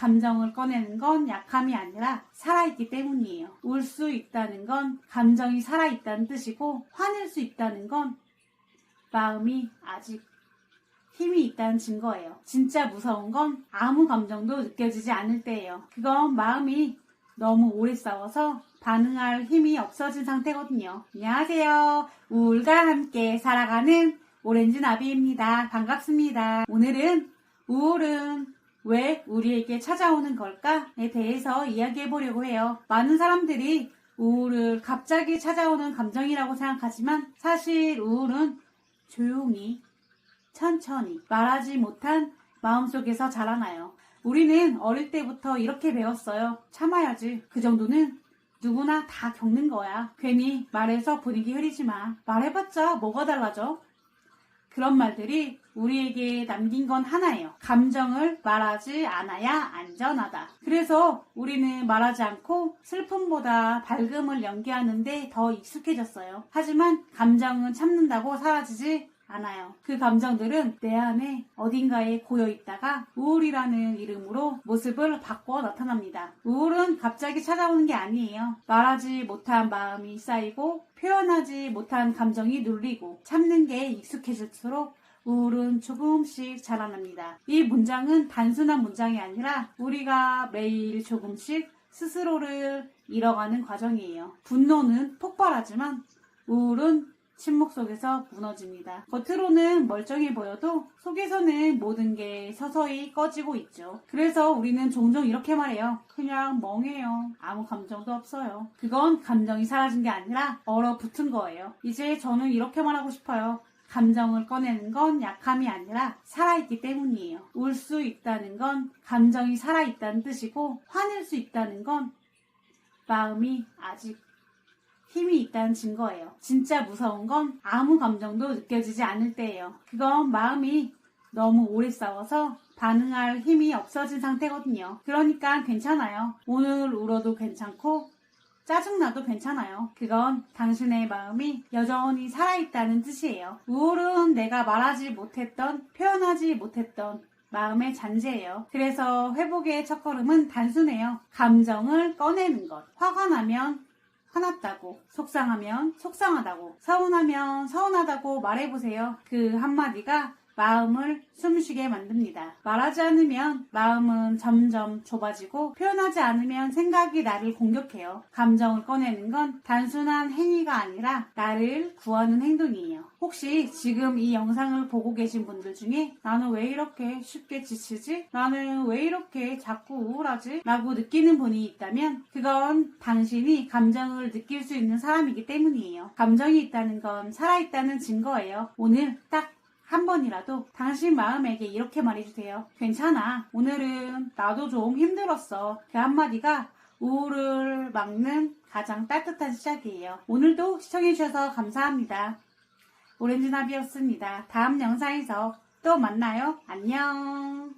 감정을 꺼내는 건 약함이 아니라 살아있기 때문이에요. 울 수 있다는 건 감정이 살아있다는 뜻이고, 화낼 수 있다는 건 마음이 아직 힘이 있다는 증거예요. 진짜 무서운 건 아무 감정도 느껴지지 않을 때예요. 그건 마음이 너무 오래 싸워서 반응할 힘이 없어진 상태거든요. 안녕하세요. 우울과 함께 살아가는 오렌지 나비입니다. 반갑습니다. 오늘은 우울은 왜 우리에게 찾아오는 걸까에 대해서 이야기해 보려고 해요. 많은 사람들이 우울을 갑자기 찾아오는 감정이라고 생각하지만 사실 우울은 조용히 천천히 말하지 못한 마음속에서 자라나요. 우리는 어릴 때부터 이렇게 배웠어요. 참아야지. 그 정도는 누구나 다 겪는 거야. 괜히 말해서 분위기 흐리지 마. 말해봤자 뭐가 달라져? 그런 말들이 우리에게 남긴 건 하나예요. 감정을 말하지 않아야 안전하다. 그래서 우리는 말하지 않고 슬픔보다 밝음을 연기하는데 더 익숙해졌어요. 하지만 감정은 참는다고 사라지지 않아요. 그 감정들은 내 안에 어딘가에 고여 있다가 우울이라는 이름으로 모습을 바꿔 나타납니다. 우울은 갑자기 찾아오는 게 아니에요. 말하지 못한 마음이 쌓이고 표현하지 못한 감정이 눌리고 참는 게 익숙해질수록 우울은 조금씩 자라납니다. 이 문장은 단순한 문장이 아니라 우리가 매일 조금씩 스스로를 잃어가는 과정이에요. 분노는 폭발하지만 우울은 침묵 속에서 무너집니다. 겉으로는 멀쩡해 보여도 속에서는 모든 게 서서히 꺼지고 있죠. 그래서 우리는 종종 이렇게 말해요. 그냥 멍해요. 아무 감정도 없어요. 그건 감정이 사라진 게 아니라 얼어붙은 거예요. 이제 저는 이렇게 말하고 싶어요. 감정을 꺼내는 건 약함이 아니라 살아있기 때문이에요. 울 수 있다는 건 감정이 살아있다는 뜻이고 화낼 수 있다는 건 마음이 아직 힘이 있다는 증거예요. 진짜 무서운 건 아무 감정도 느껴지지 않을 때예요. 그건 마음이 너무 오래 싸워서 반응할 힘이 없어진 상태거든요. 그러니까 괜찮아요. 오늘 울어도 괜찮고 짜증나도 괜찮아요. 그건 당신의 마음이 여전히 살아있다는 뜻이에요. 우울은 내가 말하지 못했던, 표현하지 못했던 마음의 잔재예요. 그래서 회복의 첫걸음은 단순해요. 감정을 꺼내는 것. 화가 나면 화났다고, 속상하면 속상하다고, 서운하면 서운하다고 말해보세요. 그 한마디가 마음을 숨쉬게 만듭니다. 말하지 않으면 마음은 점점 좁아지고 표현하지 않으면 생각이 나를 공격해요. 감정을 꺼내는 건 단순한 행위가 아니라 나를 구하는 행동이에요. 혹시 지금 이 영상을 보고 계신 분들 중에 나는 왜 이렇게 쉽게 지치지? 나는 왜 이렇게 자꾸 우울하지? 라고 느끼는 분이 있다면 그건 당신이 감정을 느낄 수 있는 사람이기 때문이에요. 감정이 있다는 건 살아있다는 증거예요. 오늘 딱 한 번이라도 당신 마음에게 이렇게 말해주세요. 괜찮아. 오늘은 나도 좀 힘들었어. 그 한마디가 우울을 막는 가장 따뜻한 시작이에요. 오늘도 시청해주셔서 감사합니다. 오렌지나비였습니다. 다음 영상에서 또 만나요. 안녕.